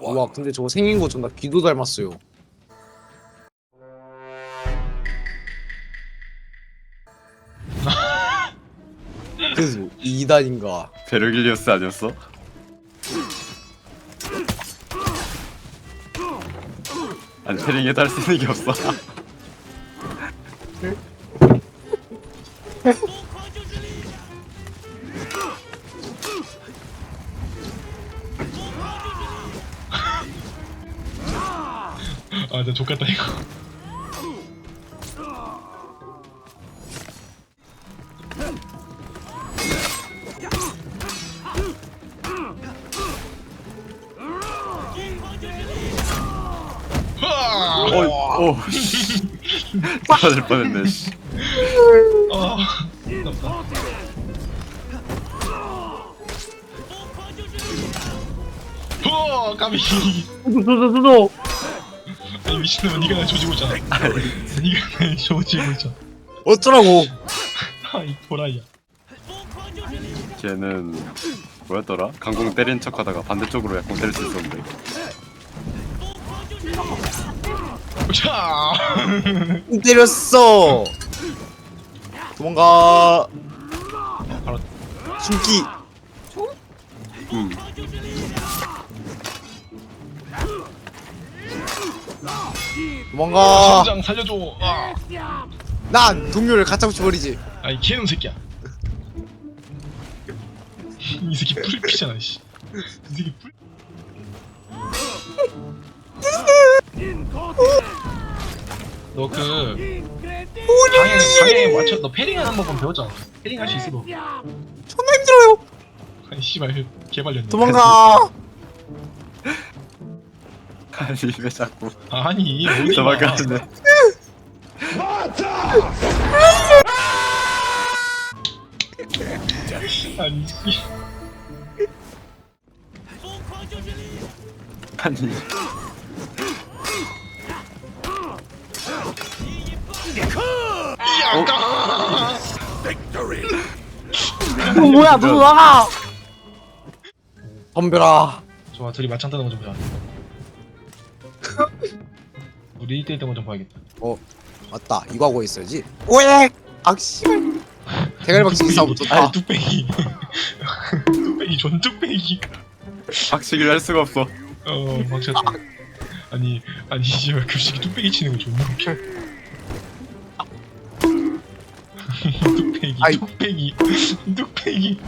와 근데 저거 생긴 거 존나 귀도 닮았어요. 그래서 2단인가 베르길리오스 아니었어? 할수 있는 게 없어 아, 나 족같다 이거. 아, 어이 오 떨어질 뻔했네 씨. 아. 어, 까비. 아니 미친놈아, 네가 날 조지고 있잖아. 네가 날 조지고 있잖아. 어쩌라고 아이 도라이야. 걔는 뭐였더라? 강공 때린 척하다가 반대쪽으로 약공 때릴 수 있었는데 자. 때렸어 도망가 바로 숨기 음 도망가 선장 살려줘. 아, 난 동료를 갖다 붙여버리지 아이 개놈 새끼야. 이 새끼 풀 피잖아, 씨. 이 새끼 풀. 너그 방에 방에 맞춰 너 패링하는 법은 배웠잖아. 패링 할 수 있어 너. 존나 힘들어요 아니 씨발 개발렸네. 도망가 아니 왜 자꾸 아니 어디 도망가는데 아니 씨. 아니 야까. 어, 뭐야 너도 나가 덤벼라 좋아 둘이 맞짱 뜨는 거좀 보자. 우리 1대1 된거좀 봐야겠다. 맞다 이거 하고 있어야지 오예 악씨발 대가리박치기 싸움 좋다 아니 뚝배기. 뚝배기 존 뚝배기. 박치기를 할 수가 없어 어 막쳤다. 아니 아니 씨발 급식이 뚝배기 치는 거 존나 웃겨. 뚝배기 아이. 뚝배기 뚝배기.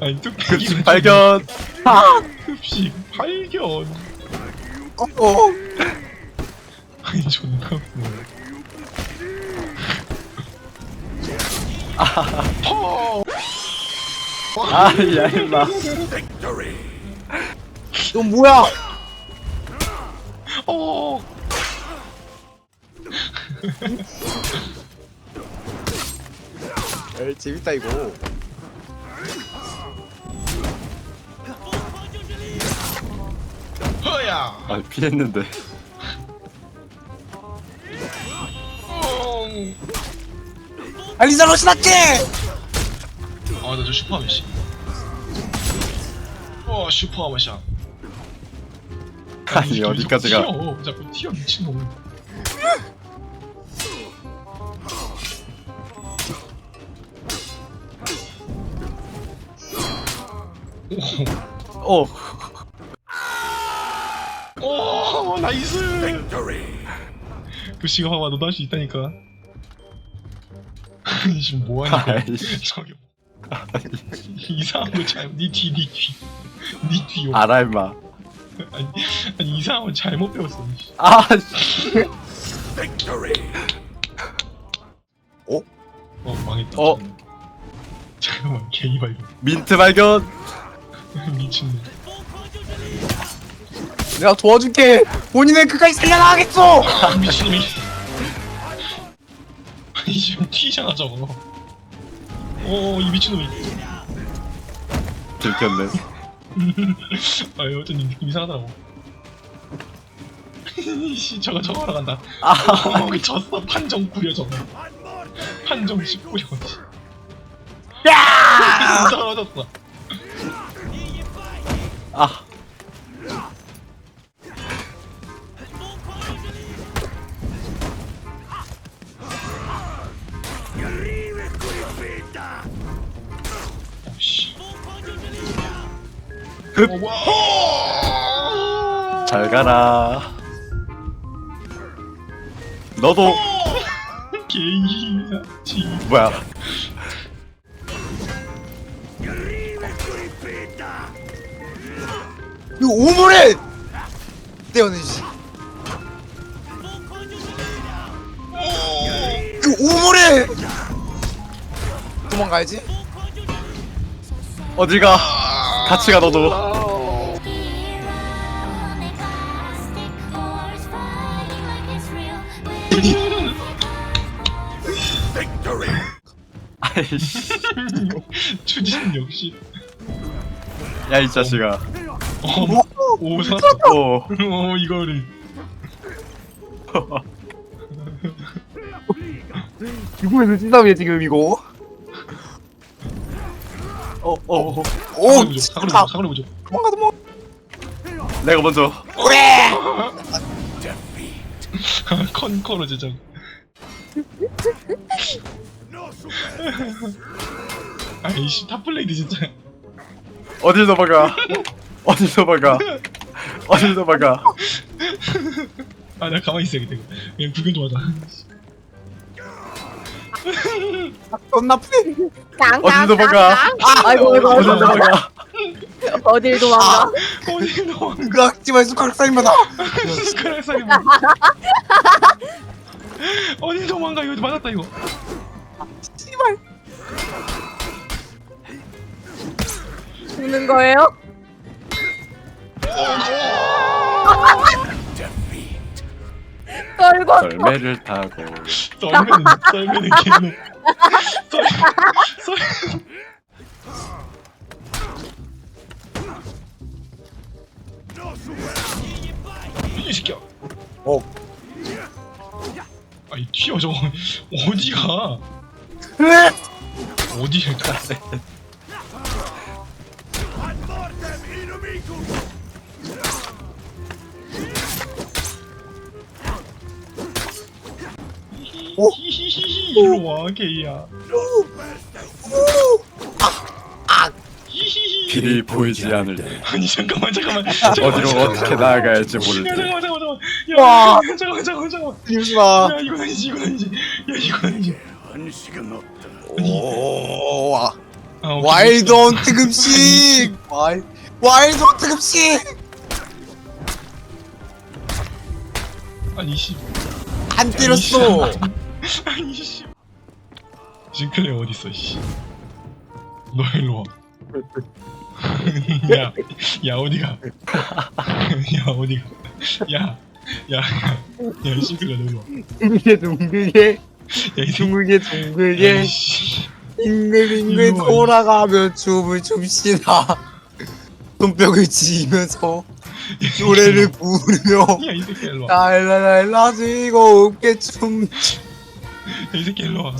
아니 뚝배기 급식 발견 급식 발견. 어, 어. 아니 존나. 퍼. 아야 임마 너 뭐야 어. 에이 재밌다 이거 허야. 아 피했는데 어. 알리자로 신학게 아, 나저 슈퍼하면 씨. 와, 슈퍼하면 샷. 아니 어디까지 가 튀어. 자꾸 튀어 미친놈. 오 오, 오, 나이스. 그 시가 봐봐, 너도 할 수 있다니까. 아니, 지금 뭐하니까? 아이씨. 저기 이상한 거 잘못, 니뒤, 니 뒤, 니 뒤. 오. 알아 임마 아니, 아니 이상한 거 잘못 배웠어. 이 씨. 아씨 어, 망했다. 어? 잠깐만, 개이발 민트 발견 미친놈. 내가 도와줄게 본인의 끝까지 살려나가겠어 아, 미친놈이. 아니, 지금 튀잖아, 저거. 오, 이 미친놈이. 들켰네 아, 여튼 느낌 이상하더라고. 씨, 저거 저거 하러 간다. 아 어, 졌어. 판정 구려, 저거. 판정 19려. 야 떨어졌어. 아. 잘 가라. 너도 개이사치. 뭐야? 이거 오물에 떼어내지. 이거 오물에 도망가야지. 어디 가? 같이 가 너도. 아이씨. 추진 역시. 야 이 자식아. 어, 오사. 오. 어 이거를. 죽으면서 찐다며 지금 이거. 어, 어, 어. 오, 사거리 보죠. 사거리. 보죠. 사거리 보죠. 도망가 도망가. 내가 먼저. 왜? 컨커로 제작. 아이씨 탑블레이드 진짜. 어딜 도망가? 어딜 도망가? 어딜 도망가? 아 내가 가만히 있어야겠다. 그냥 구경 좀 하자. 돈 나쁘네. 어딜 도망가? 아이고 아이고 어딜 아이고 도망가? 어딜 도망가 어디 너그 악지만 숟가락 쌓이마다. 숟가락 뭐. 어디 도망가 이거 맞았다 이거. 씨발. 죽는 거예요? 떨고 썰매를 타고 썰매는 썰매는 걔는 썰 썰. 이 새끼야. 어. 아이 튀어 저거 어디가. 어디에 가? 오. 히히히히 일로 와 개야. 아. 히히히. 길이 보이지 않을 때 아니 잠깐만 잠깐만. 어디로 어떻게 나아가야지 모를 야때 잠깐만 잠깐만 잠깐만. 와. 야 잠깐만 잠깐만 잠깐만. 이러지 마. 야 이건 아니지 이건 아니지. 야 이건 아니지. 오. 와. 아, 오케이. 와일드 헌트 급식. 와일. 와일드 헌트 급식. 아니 씨. 안 때렸어. 아니 씨. 징클레 어디 있어 씨. 너 일로 와. 야, 야 어디가? 야 어디가? 야, 야, 야, 야 징클레 너 일로 와. 둥글게 둥글게. 야, 이 새끼. 둥글게 야, 둥글게. 이 씨. 빙글빙글 일로 와, 돌아가며 춤을 춥시다. 손뼉을 치면서 노래를 부르며 야, 이 새끼 일로 와. 랄랄랄라 즐거웁게 춤 야, 이 새끼 일로 와.